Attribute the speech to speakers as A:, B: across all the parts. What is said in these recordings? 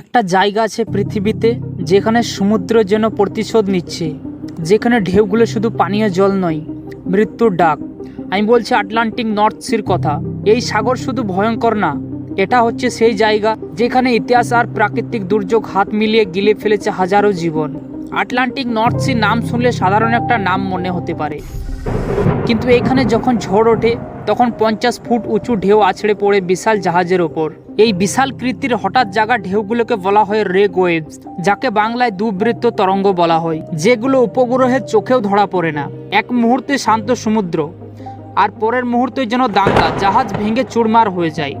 A: একটা জায়গা আছে পৃথিবীতে যেখানে সমুদ্র যেন প্রতিশোধ নিচ্ছে, যেখানে ঢেউগুলো শুধু পানীয় জল নয়, মৃত্যুর ডাক। আমি বলছি আটলান্টিক নর্থ সির কথা, এই সাগর শুধু ভয়ঙ্কর না, এটা হচ্ছে সেই জায়গা যেখানে ইতিহাস আর প্রাকৃতিক দুর্যোগ হাত মিলিয়ে গিলে ফেলেছে হাজারো জীবন। আটলান্টিক নর্থ সি নাম শুনলে সাধারণ একটা নাম মনে হতে পারে। কিন্তু এখানে যখন ঝড় ওঠে তখন পঞ্চাশ ফুট উঁচু ঢেউ আছড়ে পড়ে বিশাল জাহাজের ওপর। এই বিশাল কৃতির হঠাৎ জাগা ঢেউগুলোকে বলা হয় রেগ ওয়েভস, যাকে বাংলায় দুবৃত্ত তরঙ্গ বলা হয়, যেগুলো উপগ্রহের চোখেও ধরা পড়ে না। এক মুহূর্তে শান্ত সমুদ্র, আর পরের মুহূর্তে যেন দাঙ্গা, জাহাজ ভেঙে চুরমার হয়ে যায়,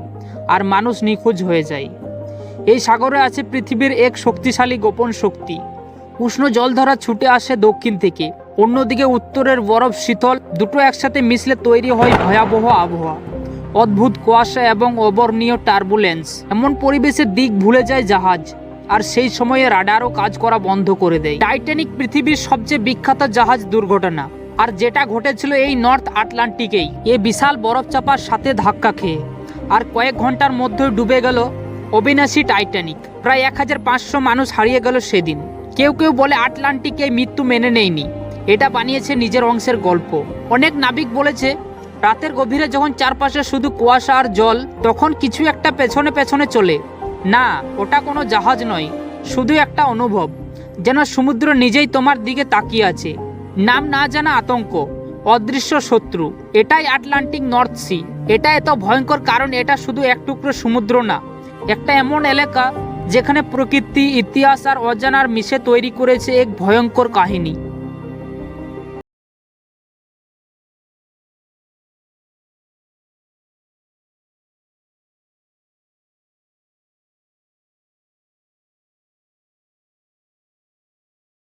A: আর মানুষ নিখোঁজ হয়ে যায়। এই সাগরে আছে পৃথিবীর এক শক্তিশালী গোপন শক্তি। উষ্ণ জলধারা ছুটে আসে দক্ষিণ থেকে। অন্যদিকে উত্তরের বরফ, শীতল, দুটো একসাথে মিশলে তৈরি হয় ভয়াবহ আবহাওয়া। অদ্ভুত কুয়াশা এবং অবর্ণীয় টার্বুলেন্স। এমন পরিবেশে দিক ভুলে যায় জাহাজ। আর সেই সময়ে রাডারও কাজ করা বন্ধ করে দেয়। টাইটানিক পৃথিবীর সবচেয়ে বিখ্যাত জাহাজ দুর্ঘটনা। আর যেটা ঘটেছিল এই নর্থ আটলান্টিকেই। এ বিশাল বরফ চাপার সাথে ধাক্কা খেয়ে। আর কয়েক ঘণ্টার মধ্যে ডুবে গেল অবিনাশী টাইটানিক। প্রায় এক হাজার পাঁচশো মানুষ হারিয়ে গেল সেদিন। কেউ কেউ বলে আটলান্টিকে মৃত্যু মেনে নেয়নি। এটা বানিয়েছে নিজের অংশের গল্প। অনেক নাবিক বলেছে, রাতের গভীরে যখন চারপাশে শুধু কুয়াশা আর জল, তখন কিছু একটা পেছনে পেছনে চলে। না, ওটা কোনো জাহাজ নয়, শুধু একটা অনুভব, যেন সমুদ্র নিজেই তোমার দিকে তাকিয়ে আছে। নাম না জানা আতঙ্ক, অদৃশ্য শত্রু। এটাই আটলান্টিক নর্থ সি। এটা এত ভয়ঙ্কর কারণ, এটা শুধু এক টুকরো সমুদ্র না, একটা এমন এলাকা যেখানে প্রকৃতি ইতিহাস আর অজানার মিশে তৈরি করেছে এক ভয়ঙ্কর কাহিনী।